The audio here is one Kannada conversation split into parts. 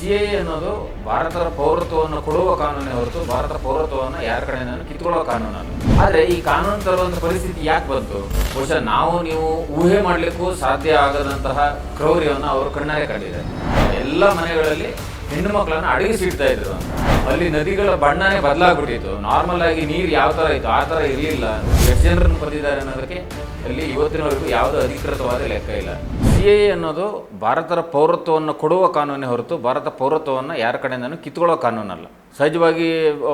ಸಿ ಎ ಅನ್ನೋದು ಭಾರತದ ಪೌರತ್ವವನ್ನು ಕೊಡುವ ಕಾನೂನೇ ಹೊರತು ಭಾರತ ಪೌರತ್ವವನ್ನು ಯಾರ ಕಡೆಯಿಂದ ಕಿತ್ಕೊಳ್ಳೋ ಕಾನೂನನ್ನು ಆದರೆ ಈ ಕಾನೂನು ತರುವಂಥ ಪರಿಸ್ಥಿತಿ ಯಾಕೆ ಬಂತು? ಬಹುಶಃ ನಾವು ನೀವು ಊಹೆ ಮಾಡಲಿಕ್ಕೂ ಸಾಧ್ಯ ಆಗದಂತಹ ಕ್ರೌರ್ಯವನ್ನು ಅವರು ಕಣ್ಣಾರೆ ಕಂಡಿದ್ದಾರೆ. ಎಲ್ಲ ಮನೆಗಳಲ್ಲಿ ಹೆಣ್ಣು ಮಕ್ಕಳನ್ನು ಅಡಗಿಸಿಡ್ತಾ ಇದ್ರು. ಅಲ್ಲಿ ನದಿಗಳ ಬಣ್ಣನೇ ಬದಲಾಗ್ಬಿಟ್ಟಿತ್ತು. ನಾರ್ಮಲ್ ಆಗಿ ನೀರು ಯಾವ ತರ ಇತ್ತು, ಆ ತರ ಇರಲಿಲ್ಲ. ಎಷ್ಟು ಜನರನ್ನು ಬಂದಿದ್ದಾರೆ ಅನ್ನೋದಕ್ಕೆ ಅಲ್ಲಿ ಇವತ್ತಿನವರೆಗೂ ಯಾವುದೇ ಅಧಿಕೃತವಾದ ಲೆಕ್ಕ ಇಲ್ಲ. ಸಿ ಎ ಅನ್ನೋದು ಭಾರತದ ಪೌರತ್ವವನ್ನು ಕೊಡುವ ಕಾನೂನೇ ಹೊರತು ಭಾರತ ಪೌರತ್ವವನ್ನು ಯಾರ ಕಡೆಯಿಂದನೂ ಕಿತ್ಕೊಳ್ಳೋ ಕಾನೂನಲ್ಲ. ಸಹಜವಾಗಿ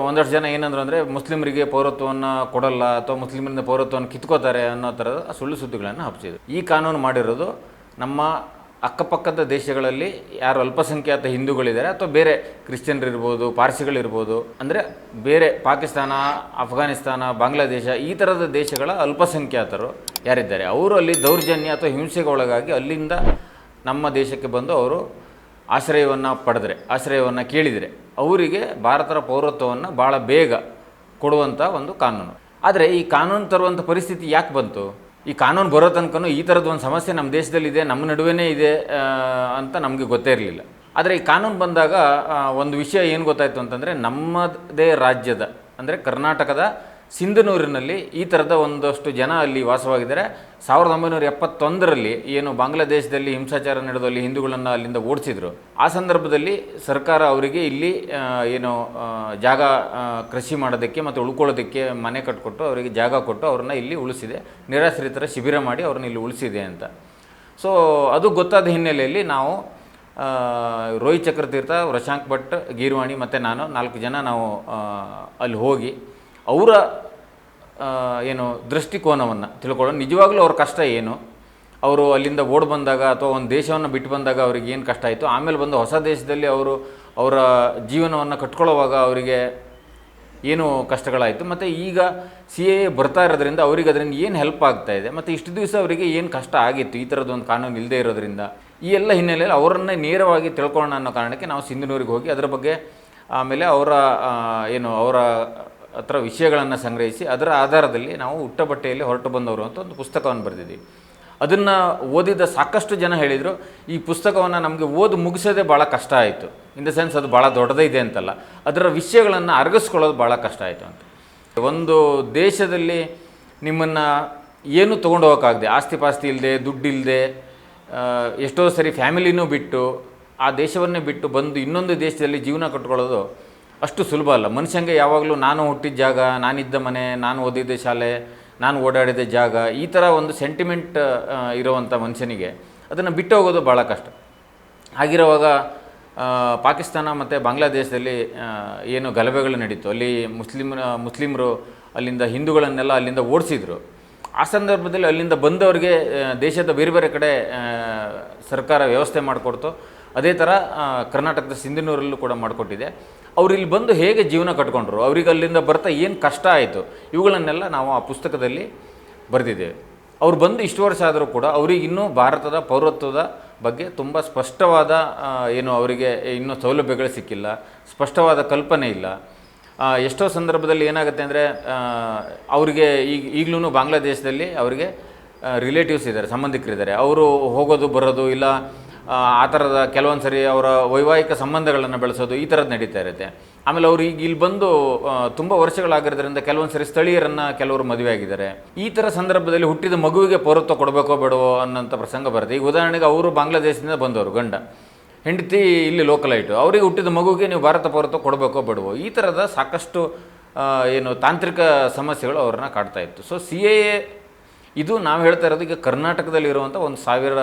ಒಂದಷ್ಟು ಜನ ಏನಂದ್ರು ಅಂದರೆ ಮುಸ್ಲಿಮರಿಗೆ ಪೌರತ್ವವನ್ನು ಕೊಡಲ್ಲ ಅಥವಾ ಮುಸ್ಲಿಮರಿಂದ ಪೌರತ್ವವನ್ನು ಕಿತ್ಕೋತಾರೆ ಅನ್ನೋ ಥರದ ಸುಳ್ಳು ಸುದ್ದಿಗಳನ್ನು ಹಬ್ಬಿಸಿದ್ರು ಈ ಕಾನೂನು ಮಾಡಿರೋದು ನಮ್ಮ ಅಕ್ಕಪಕ್ಕದ ದೇಶಗಳಲ್ಲಿ ಯಾರು ಅಲ್ಪಸಂಖ್ಯಾತ ಹಿಂದೂಗಳಿದ್ದಾರೆ ಅಥವಾ ಬೇರೆ ಕ್ರಿಶ್ಚಿಯನ್ರಿರ್ಬೋದು, ಪಾರ್ಸಿಗಳಿರ್ಬೋದು, ಅಂದರೆ ಬೇರೆ ಪಾಕಿಸ್ತಾನ ಅಫ್ಘಾನಿಸ್ತಾನ ಬಾಂಗ್ಲಾದೇಶ, ಈ ಥರದ ದೇಶಗಳ ಅಲ್ಪಸಂಖ್ಯಾತರು ಯಾರಿದ್ದಾರೆ? ಅವರು ಅಲ್ಲಿ ದೌರ್ಜನ್ಯ ಅಥವಾ ಹಿಂಸೆಗೆ ಒಳಗಾಗಿ ಅಲ್ಲಿಂದ ನಮ್ಮ ದೇಶಕ್ಕೆ ಬಂದು ಅವರು ಆಶ್ರಯವನ್ನು ಪಡೆದರೆ, ಆಶ್ರಯವನ್ನು ಕೇಳಿದರೆ. ಅವರಿಗೆ ಭಾರತದ ಪೌರತ್ವವನ್ನು ಭಾಳ ಬೇಗ ಕೊಡುವಂಥ ಒಂದು ಕಾನೂನು. ಆದರೆ ಈ ಕಾನೂನು ತರುವಂಥ ಪರಿಸ್ಥಿತಿ ಯಾಕೆ ಬಂತು? ಈ ಕಾನೂನು ಬರೋ ತನಕನೂ ಈ ಥರದ್ದು ಒಂದು ಸಮಸ್ಯೆ ನಮ್ಮ ದೇಶದಲ್ಲಿದೆ, ನಮ್ಮ ನಡುವೆನೇ ಇದೆ ಅಂತ ನಮಗೆ ಗೊತ್ತೇ ಇರಲಿಲ್ಲ. ಆದರೆ ಈ ಕಾನೂನು ಬಂದಾಗ ಒಂದು ವಿಷಯ ಏನು ಗೊತ್ತಾಯಿತು ಅಂತಂದರೆ, ನಮ್ಮದೇ ರಾಜ್ಯದ, ಅಂದರೆ ಕರ್ನಾಟಕದ ಸಿಂಧನೂರಿನಲ್ಲಿ ಈ ಥರದ ಒಂದಷ್ಟು ಜನ ಅಲ್ಲಿ ವಾಸವಾಗಿದ್ದಾರೆ. ಸಾವಿರದ ಒಂಬೈನೂರ ಎಪ್ಪತ್ತೊಂದರಲ್ಲಿ ಏನು ಬಾಂಗ್ಲಾದೇಶದಲ್ಲಿ ಹಿಂಸಾಚಾರ ನಡೆದು ಅಲ್ಲಿ ಹಿಂದೂಗಳನ್ನು ಅಲ್ಲಿಂದ ಓಡಿಸಿದ್ರು. ಆ ಸಂದರ್ಭದಲ್ಲಿ ಸರ್ಕಾರ ಅವರಿಗೆ ಇಲ್ಲಿ ಏನು ಜಾಗ ಕೃಷಿ ಮಾಡೋದಕ್ಕೆ ಮತ್ತು ಉಳ್ಕೊಳ್ಳೋದಕ್ಕೆ ಮನೆ ಕಟ್ಕೊಟ್ಟು ಅವರಿಗೆ ಜಾಗ ಕೊಟ್ಟು ಅವ್ರನ್ನ ಇಲ್ಲಿ ಉಳಿಸಿದೆ. ನಿರಾಶ್ರಿತರ ಶಿಬಿರ ಮಾಡಿ ಅವ್ರನ್ನ ಇಲ್ಲಿ ಉಳಿಸಿದೆ ಅಂತ. ಸೊ ಅದು ಗೊತ್ತಾದ ಹಿನ್ನೆಲೆಯಲ್ಲಿ ನಾವು ರೋಹಿತ್ ಚಕ್ರತೀರ್ಥ, ಪ್ರಶಾಂಕ್ ಭಟ್, ಗೀರ್ವಾಣಿ ಮತ್ತು ನಾನು ನಾಲ್ಕು ಜನ ನಾವು ಅಲ್ಲಿ ಹೋಗಿ ಅವರ ಏನು ದೃಷ್ಟಿಕೋನವನ್ನು ತಿಳ್ಕೊಳ್ಳೋಣ. ನಿಜವಾಗ್ಲೂ ಅವ್ರ ಕಷ್ಟ ಏನು? ಅವರು ಅಲ್ಲಿಂದ ಓಡ್ ಬಂದಾಗ ಅಥವಾ ಒಂದು ದೇಶವನ್ನು ಬಿಟ್ಟು ಬಂದಾಗ ಅವ್ರಿಗೆ ಏನು ಕಷ್ಟ ಆಯಿತು? ಆಮೇಲೆ ಬಂದು ಹೊಸ ದೇಶದಲ್ಲಿ ಅವರು ಅವರ ಜೀವನವನ್ನು ಕಟ್ಕೊಳ್ಳೋವಾಗ ಅವರಿಗೆ ಏನು ಕಷ್ಟಗಳಾಯಿತು? ಮತ್ತು ಈಗ ಸಿ ಎ ಬರ್ತಾ ಇರೋದ್ರಿಂದ ಅವರಿಗೆ ಅದರಿಂದ ಏನು ಹೆಲ್ಪ್ ಆಗ್ತಾ ಇದೆ? ಮತ್ತು ಇಷ್ಟು ದಿವಸ ಅವರಿಗೆ ಏನು ಕಷ್ಟ ಆಗಿತ್ತು? ಈ ಥರದ್ದು ಒಂದು ಕಾನೂನು ಇಲ್ಲದೆ ಇರೋದ್ರಿಂದ. ಈ ಎಲ್ಲ ಹಿನ್ನೆಲೆಯಲ್ಲಿ ಅವರನ್ನೇ ನೇರವಾಗಿ ತಿಳ್ಕೊಳ್ಳೋಣ ಅನ್ನೋ ಕಾರಣಕ್ಕೆ ನಾವು ಸಿಂಧನೂರಿಗೆ ಹೋಗಿ ಅದರ ಬಗ್ಗೆ ಆಮೇಲೆ ಅವರ ಏನು ಅವರ ಹತ್ರ ವಿಷಯಗಳನ್ನು ಸಂಗ್ರಹಿಸಿ ಅದರ ಆಧಾರದಲ್ಲಿ ನಾವು ಹುಟ್ಟ ಬಟ್ಟೆಯಲ್ಲಿ ಹೊರಟು ಬಂದವರು ಅಂತ ಒಂದು ಪುಸ್ತಕವನ್ನು ಬರೆದಿದ್ದೀವಿ. ಅದನ್ನು ಓದಿದ ಸಾಕಷ್ಟು ಜನ ಹೇಳಿದರು, ಈ ಪುಸ್ತಕವನ್ನು ನಮಗೆ ಓದಿ ಮುಗಿಸೋದೇ ಭಾಳ ಕಷ್ಟ ಆಯಿತು. ಇನ್ ದ ಸೆನ್ಸ್ ಅದು ಭಾಳ ದೊಡ್ಡದಿದೆ ಅಂತಲ್ಲ. ಅದರ ವಿಷಯಗಳನ್ನು ಅರಗಿಸ್ಕೊಳ್ಳೋದು ಭಾಳ ಕಷ್ಟ ಆಯಿತು ಅಂತ. ಒಂದು ದೇಶದಲ್ಲಿ ನಿಮ್ಮನ್ನು ಏನು ತೊಗೊಂಡು ಹೋಗೋಕ್ಕಾಗದೆ ಆಸ್ತಿ ಪಾಸ್ತಿ ಇಲ್ಲದೆ ದುಡ್ಡು ಇಲ್ಲದೆ ಎಷ್ಟೋ ಸರಿ ಫ್ಯಾಮಿಲಿನೂ ಬಿಟ್ಟು, ಆ ದೇಶವನ್ನೇ ಬಿಟ್ಟು ಬಂದು ಇನ್ನೊಂದು ದೇಶದಲ್ಲಿ ಜೀವನ ಕಟ್ಕೊಳ್ಳೋದು ಅಷ್ಟು ಸುಲಭ ಅಲ್ಲ. ಮನುಷ್ಯಂಗೆ ಯಾವಾಗಲೂ ನಾನು ಹುಟ್ಟಿದ ಜಾಗ, ನಾನಿದ್ದ ಮನೆ, ನಾನು ಓದಿದ್ದ ಶಾಲೆ, ನಾನು ಓಡಾಡಿದ ಜಾಗ, ಈ ಥರ ಒಂದು ಸೆಂಟಿಮೆಂಟ್ ಇರುವಂಥ ಮನುಷ್ಯನಿಗೆ ಅದನ್ನು ಬಿಟ್ಟು ಹೋಗೋದು ಭಾಳ ಕಷ್ಟ. ಆಗಿರುವಾಗ ಪಾಕಿಸ್ತಾನ ಮತ್ತು ಬಾಂಗ್ಲಾದೇಶದಲ್ಲಿ ಏನು ಗಲಭೆಗಳು ನಡೀತು. ಅಲ್ಲಿ ಮುಸ್ಲಿಮ್ ಮುಸ್ಲಿಮರು ಅಲ್ಲಿಂದ ಹಿಂದೂಗಳನ್ನೆಲ್ಲ ಅಲ್ಲಿಂದ ಓಡಿಸಿದ್ರು. ಆ ಸಂದರ್ಭದಲ್ಲಿ ಅಲ್ಲಿಂದ ಬಂದವರಿಗೆ ದೇಶದ ಬೇರೆ ಬೇರೆ ಕಡೆ ಸರ್ಕಾರ ವ್ಯವಸ್ಥೆ ಮಾಡಿಕೊಡ್ತು. ಅದೇ ಥರ ಕರ್ನಾಟಕದ ಸಿಂಧನೂರಲ್ಲೂ ಕೂಡ ಮಾಡಿಕೊಟ್ಟಿದೆ. ಅವ್ರು ಇಲ್ಲಿ ಬಂದು ಹೇಗೆ ಜೀವನ ಕಟ್ಕೊಂಡ್ರು, ಅವ್ರಿಗೆ ಅಲ್ಲಿಂದ ಬರ್ತಾ ಏನು ಕಷ್ಟ ಆಯಿತು, ಇವುಗಳನ್ನೆಲ್ಲ ನಾವು ಆ ಪುಸ್ತಕದಲ್ಲಿ ಬರೆದಿದ್ದೇವೆ. ಅವ್ರು ಬಂದು ಇಷ್ಟು ವರ್ಷ ಆದರೂ ಕೂಡ ಅವ್ರಿಗೆ ಇನ್ನೂ ಭಾರತದ ಪೌರತ್ವದ ಬಗ್ಗೆ ತುಂಬ ಸ್ಪಷ್ಟವಾದ ಏನು ಅವರಿಗೆ ಇನ್ನೂ ಸೌಲಭ್ಯಗಳು ಸಿಕ್ಕಿಲ್ಲ, ಸ್ಪಷ್ಟವಾದ ಕಲ್ಪನೆ ಇಲ್ಲ. ಎಷ್ಟೋ ಸಂದರ್ಭದಲ್ಲಿ ಏನಾಗುತ್ತೆ ಅಂದರೆ ಅವರಿಗೆ ಈಗ ಈಗಲೂ ಬಾಂಗ್ಲಾದೇಶದಲ್ಲಿ ಅವರಿಗೆ ರಿಲೇಟಿವ್ಸ್ ಇದ್ದಾರೆ, ಸಂಬಂಧಿಕರಿದ್ದಾರೆ. ಅವರು ಹೋಗೋದು, ಬರೋದು, ಇಲ್ಲ ಆ, ಥರದ ಕೆಲವೊಂದು ಸರಿ ಅವರ ವೈವಾಹಿಕ ಸಂಬಂಧಗಳನ್ನು ಬೆಳೆಸೋದು ಈ ಥರದ್ದು ನಡೀತಾ ಇರುತ್ತೆ. ಆಮೇಲೆ ಅವರು ಈಗ ಇಲ್ಲಿ ಬಂದು ತುಂಬ ವರ್ಷಗಳಾಗಿರೋದ್ರಿಂದ ಕೆಲವೊಂದು ಸರಿ ಸ್ಥಳೀಯರನ್ನು ಕೆಲವರು ಮದುವೆ ಆಗಿದ್ದಾರೆ. ಈ ಥರ ಸಂದರ್ಭದಲ್ಲಿ ಹುಟ್ಟಿದ ಮಗುವಿಗೆ ಪೌರತ್ವ ಕೊಡಬೇಕೋ ಬೇಡವೋ ಅನ್ನೋಂಥ ಪ್ರಸಂಗ ಬರುತ್ತೆ. ಈಗ ಉದಾಹರಣೆಗೆ ಅವರು ಬಾಂಗ್ಲಾದೇಶದಿಂದ ಬಂದವರು ಗಂಡ. ಹೆಂಡತಿ ಇಲ್ಲಿ ಲೋಕಲೈಟು. ಅವರಿಗೆ ಹುಟ್ಟಿದ ಮಗುವಿಗೆ ನೀವು ಭಾರತ ಪೌರತ್ವ ಕೊಡಬೇಕೋ ಬೇಡವೋ ಈ ಥರದ ಸಾಕಷ್ಟು ಏನು ತಾಂತ್ರಿಕ ಸಮಸ್ಯೆಗಳು ಅವ್ರನ್ನ ಕಾಡ್ತಾ ಇತ್ತು. ಸೊ ಸಿ ಎ ಇದು ನಾವು ಹೇಳ್ತಾ ಇರೋದು ಈಗ ಕರ್ನಾಟಕದಲ್ಲಿ ಇರುವಂಥ ಒಂದು ಸಾವಿರ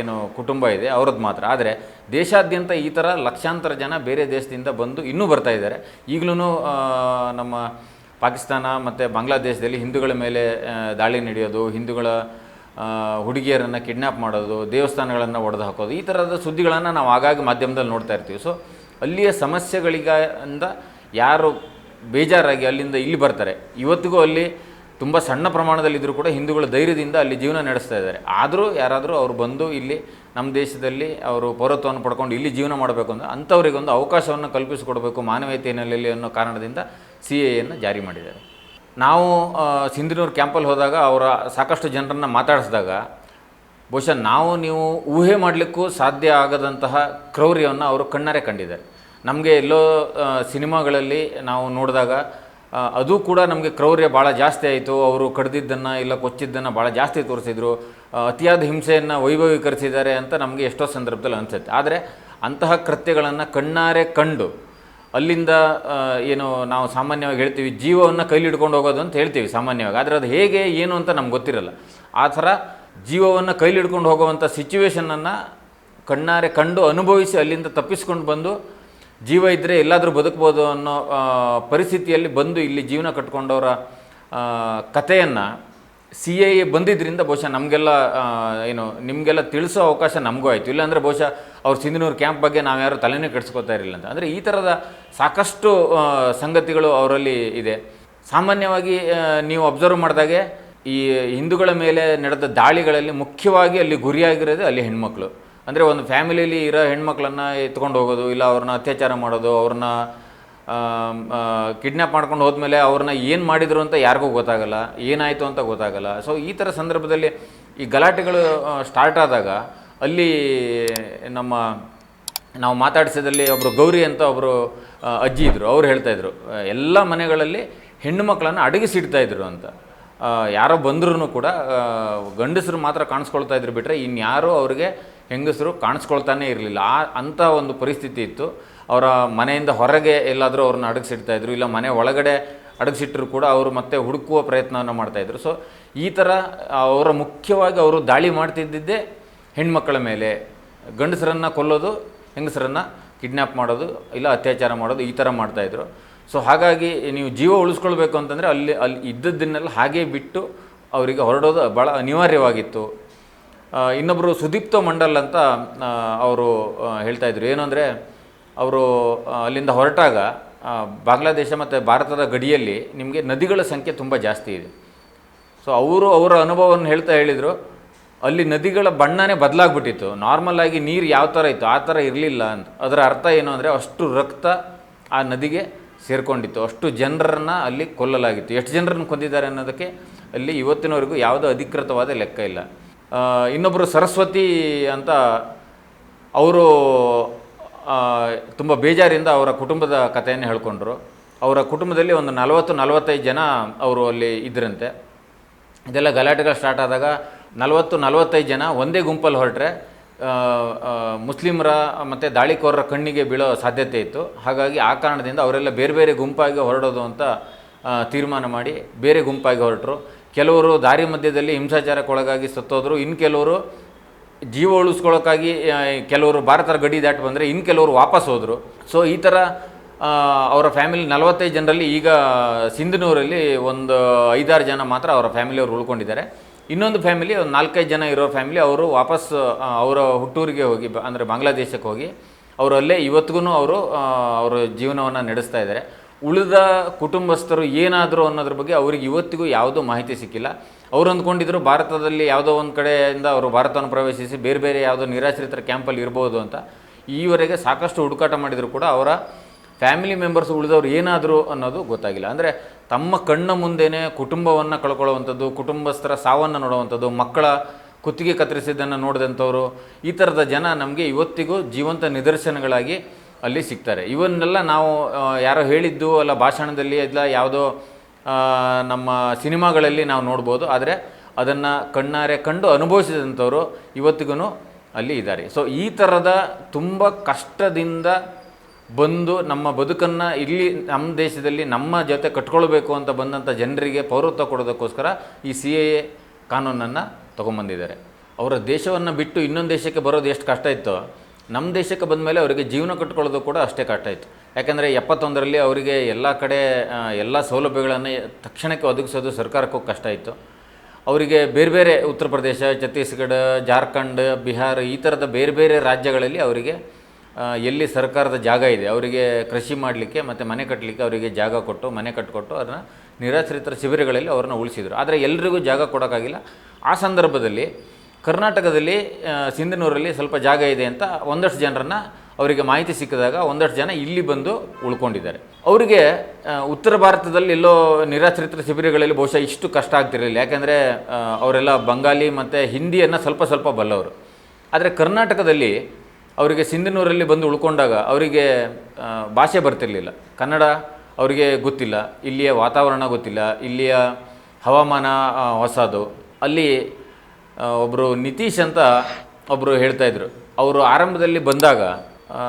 ಏನು ಕುಟುಂಬ ಇದೆ ಅವ್ರದ್ದು ಮಾತ್ರ. ಆದರೆ ದೇಶಾದ್ಯಂತ ಈ ಥರ ಲಕ್ಷಾಂತರ ಜನ ಬೇರೆ ದೇಶದಿಂದ ಬಂದು ಇನ್ನೂ ಬರ್ತಾ ಇದ್ದಾರೆ. ಈಗಲೂ ನಮ್ಮ ಪಾಕಿಸ್ತಾನ ಮತ್ತು ಬಾಂಗ್ಲಾದೇಶದಲ್ಲಿ ಹಿಂದೂಗಳ ಮೇಲೆ ದಾಳಿ ನಡೆಯೋದು, ಹಿಂದೂಗಳ ಹುಡುಗಿಯರನ್ನು ಕಿಡ್ನ್ಯಾಪ್ ಮಾಡೋದು, ದೇವಸ್ಥಾನಗಳನ್ನು ಒಡೆದು ಹಾಕೋದು, ಈ ಥರದ ಸುದ್ದಿಗಳನ್ನು ನಾವು ಆಗಾಗ ಮಾಧ್ಯಮದಲ್ಲಿ ನೋಡ್ತಾ ಇರ್ತೀವಿ. ಸೊ ಅಲ್ಲಿಯ ಸಮಸ್ಯೆಗಳಿಗಿಂದ ಯಾರು ಬೇಜಾರಾಗಿ ಅಲ್ಲಿಂದ ಇಲ್ಲಿ ಬರ್ತಾರೆ? ಇವತ್ತಿಗೂ ಅಲ್ಲಿ ತುಂಬ ಸಣ್ಣ ಪ್ರಮಾಣದಲ್ಲಿದ್ದರೂ ಕೂಡ ಹಿಂದೂಗಳ ಧೈರ್ಯದಿಂದ ಅಲ್ಲಿ ಜೀವನ ನಡೆಸ್ತಾ ಇದ್ದಾರೆ. ಆದರೂ ಯಾರಾದರೂ ಅವರು ಬಂದು ಇಲ್ಲಿ ನಮ್ಮ ದೇಶದಲ್ಲಿ ಅವರು ಪೌರತ್ವವನ್ನು ಪಡ್ಕೊಂಡು ಇಲ್ಲಿ ಜೀವನ ಮಾಡಬೇಕು ಅಂದರೆ ಅಂಥವರಿಗೊಂದು ಅವಕಾಶವನ್ನು ಕಲ್ಪಿಸಿಕೊಡಬೇಕು ಮಾನವೀಯತೆ ನೆಲೆಯಲ್ಲಿ ಅನ್ನೋ ಕಾರಣದಿಂದ ಸಿ ಎಯನ್ನು ಜಾರಿ ಮಾಡಿದ್ದಾರೆ. ನಾವು ಸಿಂಧನೂರ್ ಕ್ಯಾಂಪಲ್ಲಿ ಹೋದಾಗ ಅವರ ಸಾಕಷ್ಟು ಜನರನ್ನು ಮಾತಾಡಿಸಿದಾಗ ಬಹುಶಃ ನಾವು ನೀವು ಊಹೆ ಮಾಡಲಿಕ್ಕೂ ಸಾಧ್ಯ ಆಗದಂತಹ ಕ್ರೌರ್ಯವನ್ನು ಅವರು ಕಣ್ಣಾರೆ ಕಂಡಿದ್ದಾರೆ. ನಮಗೆ ಎಲ್ಲೋ ಸಿನಿಮಾಗಳಲ್ಲಿ ನಾವು ನೋಡಿದಾಗ ಅದು ಕೂಡ ನಮಗೆ ಕ್ರೌರ್ಯ ಭಾಳ ಜಾಸ್ತಿ ಆಯಿತು. ಅವರು ಕಡ್ದಿದ್ದನ್ನು ಇಲ್ಲ ಕೊಚ್ಚಿದ್ದನ್ನು ಭಾಳ ಜಾಸ್ತಿ ತೋರಿಸಿದ್ರು. ಅತಿಯಾದ ಹಿಂಸೆಯನ್ನು ವೈಭವೀಕರಿಸಿದ್ದಾರೆ ಅಂತ ನಮಗೆ ಎಷ್ಟೋ ಸಂದರ್ಭದಲ್ಲಿ ಅನಿಸುತ್ತೆ. ಆದರೆ ಅಂತಹ ಕೃತ್ಯಗಳನ್ನು ಕಣ್ಣಾರೆ ಕಂಡು ಅಲ್ಲಿಂದ ಏನು ನಾವು ಸಾಮಾನ್ಯವಾಗಿ ಹೇಳ್ತೀವಿ ಜೀವವನ್ನು ಕೈಲಿ ಹಿಡ್ಕೊಂಡು ಹೋಗೋದು ಅಂತ ಹೇಳ್ತೀವಿ ಸಾಮಾನ್ಯವಾಗಿ. ಆದರೆ ಅದು ಹೇಗೆ, ಏನು ಅಂತ ನಮ್ಗೆ ಗೊತ್ತಿರಲ್ಲ. ಆ ಥರ ಜೀವವನ್ನು ಕೈಲಿಡ್ಕೊಂಡು ಹೋಗುವಂಥ ಸಿಚುವೇಶನನ್ನು ಕಣ್ಣಾರೆ ಕಂಡು ಅನುಭವಿಸಿ ಅಲ್ಲಿಂದ ತಪ್ಪಿಸ್ಕೊಂಡು ಬಂದು ಜೀವ ಇದ್ದರೆ ಎಲ್ಲಾದರೂ ಬದುಕ್ಬೋದು ಅನ್ನೋ ಪರಿಸ್ಥಿತಿಯಲ್ಲಿ ಬಂದು ಇಲ್ಲಿ ಜೀವನ ಕಟ್ಕೊಂಡವರ ಕಥೆಯನ್ನು ಸಿ ಎ ಬಂದಿದ್ದರಿಂದ ಬಹುಶಃ ನಮಗೆಲ್ಲ ಏನು, ನಿಮಗೆಲ್ಲ ತಿಳಿಸೋ ಅವಕಾಶ ನಮಗೂ ಆಯಿತು. ಇಲ್ಲಾಂದರೆ ಬಹುಶಃ ಅವ್ರು ಸಿಂಧನೂರು ಕ್ಯಾಂಪ್ ಬಗ್ಗೆ ನಾವು ಯಾರು ತಲೆನೇ ಕೆಡಿಸ್ಕೋತಾ ಇರಲಿಲ್ಲ ಅಂತ. ಅಂದರೆ ಈ ಥರದ ಸಾಕಷ್ಟು ಸಂಗತಿಗಳು ಅವರಲ್ಲಿ ಇದೆ. ಸಾಮಾನ್ಯವಾಗಿ ನೀವು ಅಬ್ಸರ್ವ್ ಮಾಡಿದಾಗೆ ಈ ಹಿಂದೂಗಳ ಮೇಲೆ ನಡೆದ ದಾಳಿಗಳಲ್ಲಿ ಮುಖ್ಯವಾಗಿ ಅಲ್ಲಿ ಗುರಿಯಾಗಿರೋದು ಅಲ್ಲಿ ಹೆಣ್ಮಕ್ಳು. ಅಂದರೆ ಒಂದು ಫ್ಯಾಮಿಲಿಲಿ ಇರೋ ಹೆಣ್ಮಕ್ಳನ್ನು ಎತ್ಕೊಂಡು ಹೋಗೋದು, ಇಲ್ಲ ಅವ್ರನ್ನ ಅತ್ಯಾಚಾರ ಮಾಡೋದು, ಅವ್ರನ್ನ ಕಿಡ್ನ್ಯಾಪ್ ಮಾಡ್ಕೊಂಡು ಹೋದ್ಮೇಲೆ ಅವ್ರನ್ನ ಏನು ಮಾಡಿದ್ರು ಅಂತ ಯಾರಿಗೂ ಗೊತ್ತಾಗಲ್ಲ, ಏನಾಯಿತು ಅಂತ ಗೊತ್ತಾಗಲ್ಲ. ಸೊ ಈ ಥರ ಸಂದರ್ಭದಲ್ಲಿ ಈ ಗಲಾಟೆಗಳು ಸ್ಟಾರ್ಟ್ ಆದಾಗ ಅಲ್ಲಿ ನಮ್ಮ, ನಾವು ಮಾತಾಡಿಸಿದಲ್ಲಿ ಒಬ್ಬರು ಗೌರಿ ಅಂತ ಒಬ್ಬರು ಅಜ್ಜಿ ಇದ್ದರು ಅವ್ರು ಹೇಳ್ತಾಯಿದ್ರು ಎಲ್ಲ ಮನೆಗಳಲ್ಲಿ ಹೆಣ್ಣು ಮಕ್ಕಳನ್ನು ಅಡಗಿಸಿಡ್ತಾಯಿದ್ರು ಅಂತ. ಯಾರೋ ಬಂದ್ರೂ ಕೂಡ ಗಂಡಸರು ಮಾತ್ರ ಕಾಣಿಸ್ಕೊಳ್ತಾ ಇದ್ರು ಬಿಟ್ಟರೆ ಇನ್ಯಾರೂ ಅವ್ರಿಗೆ ಹೆಂಗಸರು ಕಾಣಿಸ್ಕೊಳ್ತಾನೇ ಇರಲಿಲ್ಲ. ಆ ಅಂಥ ಒಂದು ಪರಿಸ್ಥಿತಿ ಇತ್ತು. ಅವರ ಮನೆಯಿಂದ ಹೊರಗೆ ಎಲ್ಲಾದರೂ ಅವ್ರನ್ನ ಅಡಗಿಸಿಡ್ತಾ ಇದ್ರು. ಇಲ್ಲ ಮನೆ ಒಳಗಡೆ ಅಡಗಿಸಿಟ್ಟರು ಕೂಡ ಅವರು ಮತ್ತೆ ಹುಡುಕುವ ಪ್ರಯತ್ನವನ್ನು ಮಾಡ್ತಾಯಿದ್ರು ಸೊ ಈ ಥರ ಅವರ ಮುಖ್ಯವಾಗಿ ಅವರು ದಾಳಿ ಮಾಡ್ತಿದ್ದಿದ್ದೇ ಹೆಣ್ಮಕ್ಕಳ ಮೇಲೆ. ಗಂಡಸರನ್ನು ಕೊಲ್ಲೋದು, ಹೆಂಗಸರನ್ನು ಕಿಡ್ನ್ಯಾಪ್ ಮಾಡೋದು, ಇಲ್ಲ ಅತ್ಯಾಚಾರ ಮಾಡೋದು ಈ ಥರ ಮಾಡ್ತಾಯಿದ್ರು ಸೊ ಹಾಗಾಗಿ ನೀವು ಜೀವ ಉಳಿಸ್ಕೊಳ್ಬೇಕು ಅಂತಂದರೆ ಅಲ್ಲಿ ಅಲ್ಲಿ ಇದ್ದದ್ದನ್ನೆಲ್ಲ ಹಾಗೇ ಬಿಟ್ಟು ಅವರಿಗೆ ಹೊರಡೋದು ಭಾಳ ಅನಿವಾರ್ಯವಾಗಿತ್ತು. ಇನ್ನೊಬ್ಬರು ಸುದೀಪ್ತ ಮಂಡಲ್ ಅಂತ ಅವರು ಹೇಳ್ತಾ ಹೇಳ್ತಾಯಿದ್ರು ಏನು ಅಂದರೆ, ಅವರು ಅಲ್ಲಿಂದ ಹೊರಟಾಗ ಬಾಂಗ್ಲಾದೇಶ ಮತ್ತು ಭಾರತದ ಗಡಿಯಲ್ಲಿ ನಿಮಗೆ ನದಿಗಳ ಸಂಖ್ಯೆ ತುಂಬ ಜಾಸ್ತಿ ಇದೆ. ಸೊ ಅವರು ಅವರ ಅನುಭವವನ್ನು ಹೇಳ್ತಾ ಹೇಳಿದರು. ಅಲ್ಲಿ ನದಿಗಳ ಬಣ್ಣನೇ ಬದಲಾಗ್ಬಿಟ್ಟಿತ್ತು. ನಾರ್ಮಲ್ ಆಗಿ ನೀರು ಯಾವ ಥರ ಇತ್ತು, ಆ ಥರ ಇರಲಿಲ್ಲ ಅಂತ. ಅದರ ಅರ್ಥ ಏನು ಅಂದರೆ, ಅಷ್ಟು ರಕ್ತ ಆ ನದಿಗೆ ಸೇರಿಕೊಂಡಿತ್ತು. ಅಷ್ಟು ಜನರನ್ನು ಅಲ್ಲಿ ಕೊಲ್ಲಲಾಗಿತ್ತು. ಎಷ್ಟು ಜನರನ್ನು ಕೊಂದಿದ್ದಾರೆ ಅನ್ನೋದಕ್ಕೆ ಅಲ್ಲಿ ಇವತ್ತಿನವರೆಗೂ ಯಾವುದೋ ಅಧಿಕೃತವಾದ ಲೆಕ್ಕ ಇಲ್ಲ. ಇನ್ನೊಬ್ಬರು ಸರಸ್ವತಿ ಅಂತ ಅವರು ತುಂಬ ಬೇಜಾರಿಂದ ಅವರ ಕುಟುಂಬದ ಕಥೆಯನ್ನು ಹೇಳ್ಕೊಂಡ್ರು. ಅವರ ಕುಟುಂಬದಲ್ಲಿ ಒಂದು ನಲವತ್ತು, ನಲವತ್ತೈದು ಜನ ಅವರು ಅಲ್ಲಿ ಇದ್ದರಂತೆ ಇದೆಲ್ಲ ಗಲಾಟೆಗಳು ಸ್ಟಾರ್ಟ್ ಆದಾಗ ನಲವತ್ತು, ನಲವತ್ತೈದು ಜನ ಒಂದೇ ಗುಂಪಲ್ಲಿ ಹೊರಟ್ರೆ ಮುಸ್ಲಿಮರ ಮತ್ತು ದಾಳಿಕೋರರ ಕಣ್ಣಿಗೆ ಬೀಳೋ ಸಾಧ್ಯತೆ ಇತ್ತು. ಹಾಗಾಗಿ ಆ ಕಾರಣದಿಂದ ಅವರೆಲ್ಲ ಬೇರೆ ಬೇರೆ ಗುಂಪಾಗಿ ಹೊರಡೋದು ಅಂತ ತೀರ್ಮಾನ ಮಾಡಿ ಬೇರೆ ಗುಂಪಾಗಿ ಹೊರಟರು. ಕೆಲವರು ದಾರಿ ಮಧ್ಯದಲ್ಲಿ ಹಿಂಸಾಚಾರಕ್ಕೊಳಗಾಗಿ ಸತ್ತೋದ್ರು ಇನ್ನು ಕೆಲವರು ಜೀವ ಉಳಿಸ್ಕೊಳ್ಳೋಕ್ಕಾಗಿ ಕೆಲವರು ಭಾರತದ ಗಡಿ ದಾಟಿ ಬಂದರೆ ಇನ್ನು ಕೆಲವರು ವಾಪಸ್ ಹೋದರು. ಸೊ ಈ ಥರ ಅವರ ಫ್ಯಾಮಿಲಿ ನಲವತ್ತೈದು ಜನರಲ್ಲಿ ಈಗ ಸಿಂಧನೂರಲ್ಲಿ ಒಂದು ಐದಾರು ಜನ ಮಾತ್ರ ಅವರ ಫ್ಯಾಮಿಲಿಯವರು ಉಳ್ಕೊಂಡಿದ್ದಾರೆ. ಇನ್ನೊಂದು ಫ್ಯಾಮಿಲಿ, ಒಂದು ನಾಲ್ಕೈದು ಜನ ಇರೋ ಫ್ಯಾಮಿಲಿ ಅವರು ವಾಪಸ್ ಅವರ ಹುಟ್ಟೂರಿಗೆ ಹೋಗಿ, ಅಂದರೆ ಬಾಂಗ್ಲಾದೇಶಕ್ಕೆ ಹೋಗಿ ಅವರು ಅಲ್ಲೇ ಇವತ್ತಿಗೂ ಅವರು ಅವರ ಜೀವನವನ್ನು ನಡೆಸ್ತಾ ಇದ್ದಾರೆ. ಉಳಿದ ಕುಟುಂಬಸ್ಥರು ಏನಾದರೂ ಅನ್ನೋದ್ರ ಬಗ್ಗೆ ಅವ್ರಿಗೆ ಇವತ್ತಿಗೂ ಯಾವುದೂ ಮಾಹಿತಿ ಸಿಕ್ಕಿಲ್ಲ. ಅವ್ರು ಅಂದ್ಕೊಂಡಿದ್ರು ಭಾರತದಲ್ಲಿ ಯಾವುದೋ ಒಂದು ಕಡೆಯಿಂದ ಅವರು ಭಾರತವನ್ನು ಪ್ರವೇಶಿಸಿ ಬೇರೆ ಬೇರೆ ಯಾವುದೋ ನಿರಾಶ್ರಿತರ ಕ್ಯಾಂಪಲ್ಲಿ ಇರ್ಬೋದು ಅಂತ ಈವರೆಗೆ ಸಾಕಷ್ಟು ಹುಡುಕಾಟ ಮಾಡಿದರೂ ಕೂಡ ಅವರ ಫ್ಯಾಮಿಲಿ ಮೆಂಬರ್ಸ್ ಉಳಿದವ್ರು ಏನಾದರೂ ಅನ್ನೋದು ಗೊತ್ತಾಗಿಲ್ಲ. ಅಂದರೆ ತಮ್ಮ ಕಣ್ಣ ಮುಂದೆಯೇ ಕುಟುಂಬವನ್ನು ಕಳ್ಕೊಳ್ಳುವಂಥದ್ದು, ಕುಟುಂಬಸ್ಥರ ಸಾವನ್ನು ನೋಡುವಂಥದ್ದು, ಮಕ್ಕಳ ಕುತ್ತಿಗೆ ಕತ್ತರಿಸಿದ್ದನ್ನು ನೋಡಿದಂಥವ್ರು, ಈ ಥರದ ಜನ ನಮಗೆ ಇವತ್ತಿಗೂ ಜೀವಂತ ನಿದರ್ಶನಗಳಾಗಿ ಅಲ್ಲಿ ಸಿಗ್ತಾರೆ. ಇವನ್ನೆಲ್ಲ ನಾವು ಯಾರೋ ಹೇಳಿದ್ದು ಅಲ್ಲ, ಭಾಷಣದಲ್ಲಿ ಇಲ್ಲ ಯಾವುದೋ ನಮ್ಮ ಸಿನಿಮಾಗಳಲ್ಲಿ ನಾವು ನೋಡ್ಬೋದು. ಆದರೆ ಅದನ್ನು ಕಣ್ಣಾರೆ ಕಂಡು ಅನುಭವಿಸಿದಂಥವರು ಇವತ್ತಿಗೂ ಅಲ್ಲಿ ಇದ್ದಾರೆ. ಸೊ ಈ ಥರದ ತುಂಬ ಕಷ್ಟದಿಂದ ಬಂದು ನಮ್ಮ ಬದುಕನ್ನು ಇಲ್ಲಿ ನಮ್ಮ ದೇಶದಲ್ಲಿ ನಮ್ಮ ಜೊತೆ ಕಟ್ಕೊಳ್ಬೇಕು ಅಂತ ಬಂದಂಥ ಜನರಿಗೆ ಪೌರತ್ವ ಕೊಡೋದಕ್ಕೋಸ್ಕರ ಈ ಸಿ ಎ ಎ ಕಾನೂನನ್ನು ತೊಗೊಂಬಂದಿದ್ದಾರೆ. ಅವರ ದೇಶವನ್ನು ಬಿಟ್ಟು ಇನ್ನೊಂದು ದೇಶಕ್ಕೆ ಬರೋದು ಎಷ್ಟು ಕಷ್ಟ ಇತ್ತೋ ನಮ್ಮ ದೇಶಕ್ಕೆ ಬಂದ ಮೇಲೆ ಅವರಿಗೆ ಜೀವನ ಕಟ್ಕೊಳ್ಳೋದು ಕೂಡ ಅಷ್ಟೇ ಕಷ್ಟ ಇತ್ತು. ಯಾಕಂದರೆ ಎಪ್ಪತ್ತೊಂದರಲ್ಲಿ ಅವರಿಗೆ ಎಲ್ಲ ಕಡೆ ಎಲ್ಲ ಸೌಲಭ್ಯಗಳನ್ನು ತಕ್ಷಣಕ್ಕೆ ಒದಗಿಸೋದು ಸರ್ಕಾರಕ್ಕೂ ಕಷ್ಟ ಇತ್ತು. ಅವರಿಗೆ ಬೇರೆ ಬೇರೆ ಉತ್ತರ ಪ್ರದೇಶ, ಛತ್ತೀಸ್ಗಢ, ಜಾರ್ಖಂಡ್, ಬಿಹಾರ ಈ ಥರದ ಬೇರೆ ಬೇರೆ ರಾಜ್ಯಗಳಲ್ಲಿ ಅವರಿಗೆ ಎಲ್ಲಿ ಸರ್ಕಾರದ ಜಾಗ ಇದೆ, ಅವರಿಗೆ ಕೃಷಿ ಮಾಡಲಿಕ್ಕೆ ಮತ್ತು ಮನೆ ಕಟ್ಟಲಿಕ್ಕೆ ಅವರಿಗೆ ಜಾಗ ಕೊಟ್ಟು, ಮನೆ ಕಟ್ಟಿಕೊಟ್ಟು ಅದನ್ನು ನಿರಾಶ್ರಿತರ ಶಿಬಿರಗಳಲ್ಲಿ ಅವ್ರನ್ನ ಉಳಿಸಿದರು. ಆದರೆ ಎಲ್ರಿಗೂ ಜಾಗ ಕೊಡೋಕ್ಕಾಗಿಲ್ಲ. ಆ ಸಂದರ್ಭದಲ್ಲಿ ಕರ್ನಾಟಕದಲ್ಲಿ ಸಿಂಧನೂರಲ್ಲಿ ಸ್ವಲ್ಪ ಜಾಗ ಇದೆ ಅಂತ ಒಂದಷ್ಟು ಜನರನ್ನು ಅವರಿಗೆ ಮಾಹಿತಿ ಸಿಕ್ಕಿದಾಗ ಒಂದಷ್ಟು ಜನ ಇಲ್ಲಿ ಬಂದು ಉಳ್ಕೊಂಡಿದ್ದಾರೆ. ಅವರಿಗೆ ಉತ್ತರ ಭಾರತದಲ್ಲಿ ಎಲ್ಲೋ ನಿರಾಶ್ರಿತರ ಶಿಬಿರಗಳಲ್ಲಿ ಬಹುಶಃ ಇಷ್ಟು ಕಷ್ಟ ಆಗ್ತಿರಲಿಲ್ಲ. ಯಾಕೆಂದರೆ ಅವರೆಲ್ಲ ಬಂಗಾಲಿ ಮತ್ತು ಹಿಂದಿಯನ್ನು ಸ್ವಲ್ಪ ಸ್ವಲ್ಪ ಬಲ್ಲವರು. ಆದರೆ ಕರ್ನಾಟಕದಲ್ಲಿ ಅವರಿಗೆ ಸಿಂಧನೂರಲ್ಲಿ ಬಂದು ಉಳ್ಕೊಂಡಾಗ ಅವರಿಗೆ ಭಾಷೆ ಬರ್ತಿರಲಿಲ್ಲ. ಕನ್ನಡ ಅವರಿಗೆ ಗೊತ್ತಿಲ್ಲ. ಇಲ್ಲಿಯ ವಾತಾವರಣ ಗೊತ್ತಿಲ್ಲ. ಇಲ್ಲಿಯ ಹವಾಮಾನ ಹೊಸದು. ಅಲ್ಲಿ ಒಬ್ಬರು ನಿತೀಶ್ ಅಂತ ಒಬ್ಬರು ಹೇಳ್ತಾಯಿದ್ರು ಅವರು ಆರಂಭದಲ್ಲಿ ಬಂದಾಗ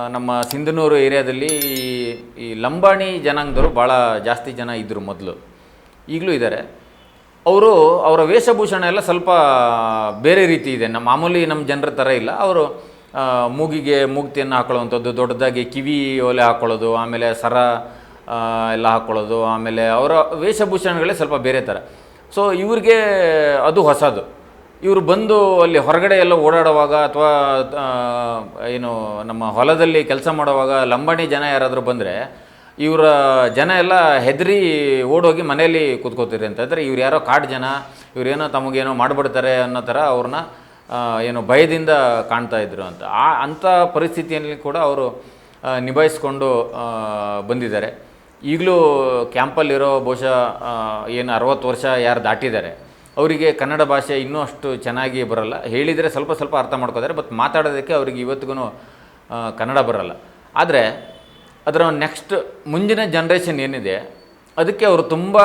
ನಮ್ಮ ಸಿಂಧನೂರು ಏರಿಯಾದಲ್ಲಿ ಈ- ಲಂಬಾಣಿ ಜನಾಂಗದವರು ಭಾಳ ಜಾಸ್ತಿ ಜನ ಇದ್ದರು ಮೊದಲು. ಈಗಲೂ ಇದ್ದಾರೆ. ಅವರು ಅವರ ವೇಷಭೂಷಣ ಎಲ್ಲ ಸ್ವಲ್ಪ ಬೇರೆ ರೀತಿ ಇದೆ. ನಮ್ಮ ಮಾಮೂಲಿ ನಮ್ಮ ಜನರ ಥರ ಇಲ್ಲ. ಅವರು ಮೂಗಿಗೆ ಮೂಗ್ತಿಯನ್ನು ಹಾಕೊಳ್ಳುವಂಥದ್ದು, ದೊಡ್ಡದಾಗಿ ಕಿವಿ ಒಲೆ ಹಾಕ್ಕೊಳ್ಳೋದು ಆಮೇಲೆ ಸರ ಎಲ್ಲ ಹಾಕ್ಕೊಳ್ಳೋದು ಆಮೇಲೆ ಅವರ ವೇಷಭೂಷಣಗಳೇ ಸ್ವಲ್ಪ ಬೇರೆ ಥರ. ಸೊ ಇವ್ರಿಗೆ ಅದು ಹೊಸದು. ಇವರು ಬಂದು ಅಲ್ಲಿ ಹೊರಗಡೆ ಎಲ್ಲ ಓಡಾಡುವಾಗ ಅಥವಾ ಏನು ನಮ್ಮ ಹೊಲದಲ್ಲಿ ಕೆಲಸ ಮಾಡುವಾಗ ಲಂಬಾಣಿ ಜನ ಯಾರಾದರೂ ಬಂದರೆ ಇವರ ಜನ ಎಲ್ಲ ಹೆದರಿ ಓಡೋಗಿ ಮನೆಯಲ್ಲಿ ಕೂತ್ಕೋತೀರಿ ಅಂತಂದರೆ ಇವ್ರು ಯಾರೋ ಕಾಡು ಜನ ಇವ್ರೇನೋ ತಮಗೇನೋ ಮಾಡಿಬಿಡ್ತಾರೆ ಅನ್ನೋ ಥರ ಅವ್ರನ್ನ ಏನು ಭಯದಿಂದ ಕಾಣ್ತಾ ಇದ್ರು ಅಂತ. ಆ, ಅಂಥ ಪರಿಸ್ಥಿತಿಯಲ್ಲಿ ಕೂಡ ಅವರು ನಿಭಾಯಿಸ್ಕೊಂಡು ಬಂದಿದ್ದಾರೆ. ಈಗಲೂ ಕ್ಯಾಂಪಲ್ಲಿರೋ ಬಹುಶಃ ಏನು ಅರವತ್ತು ವರ್ಷ ಯಾರು ದಾಟಿದ್ದಾರೆ. ಅವರಿಗೆ ಕನ್ನಡ ಭಾಷೆ ಇನ್ನೂ ಅಷ್ಟು ಚೆನ್ನಾಗಿ ಬರಲ್ಲ. ಹೇಳಿದರೆ ಸ್ವಲ್ಪ ಸ್ವಲ್ಪ ಅರ್ಥ ಮಾಡ್ಕೋತಾರೆ ಬಟ್ ಮಾತಾಡೋದಕ್ಕೆ ಅವ್ರಿಗೆ ಇವತ್ತಿಗೂ ಕನ್ನಡ ಬರಲ್ಲ. ಆದರೆ, ಅದರ ನೆಕ್ಸ್ಟ್ ಮುಂದಿನ ಜನ್ರೇಷನ್ ಏನಿದೆ, ಅದಕ್ಕೆ ಅವರು ತುಂಬ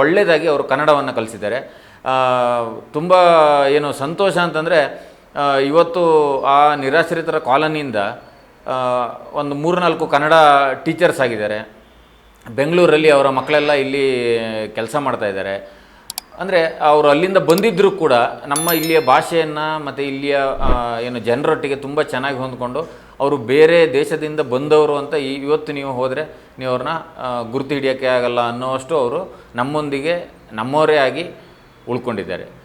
ಒಳ್ಳೆಯದಾಗಿ ಅವರು ಕನ್ನಡವನ್ನು ಕಲಿಸಿದ್ದಾರೆ. ತುಂಬ, ಏನು ಸಂತೋಷ ಅಂತಂದರೆ ಇವತ್ತು ಆ ನಿರಾಶ್ರಿತರ ಕಾಲನಿಯಿಂದ ಒಂದು ಮೂರು ನಾಲ್ಕು ಕನ್ನಡ ಟೀಚರ್ಸ್ ಆಗಿದ್ದಾರೆ. ಬೆಂಗಳೂರಲ್ಲಿ ಅವರ ಮಕ್ಕಳೆಲ್ಲ ಇಲ್ಲಿ, ಕೆಲಸ ಮಾಡ್ತಾ ಇದ್ದಾರೆ. ಅಂದರೆ ಅವರು ಅಲ್ಲಿಂದ ಬಂದಿದ್ದರೂ ಕೂಡ ನಮ್ಮ ಇಲ್ಲಿಯ ಭಾಷೆಯನ್ನು ಮತ್ತು ಇಲ್ಲಿಯ ಏನು ಜನರೊಟ್ಟಿಗೆ ತುಂಬ ಚೆನ್ನಾಗಿ ಹೊಂದ್ಕೊಂಡು ಅವರು ಬೇರೆ ದೇಶದಿಂದ ಬಂದವರು ಅಂತ ಈ- ಇವತ್ತು ನೀವು ಹೋದರೆ ನೀವು ಅವ್ರನ್ನ ಗುರುತು ಹಿಡಿಯೋಕ್ಕೆ ಆಗಲ್ಲ ಅನ್ನೋವಷ್ಟು ಅವರು ನಮ್ಮೊಂದಿಗೆ, ನಮ್ಮವರೇ ಆಗಿ ಉಳ್ಕೊಂಡಿದ್ದಾರೆ.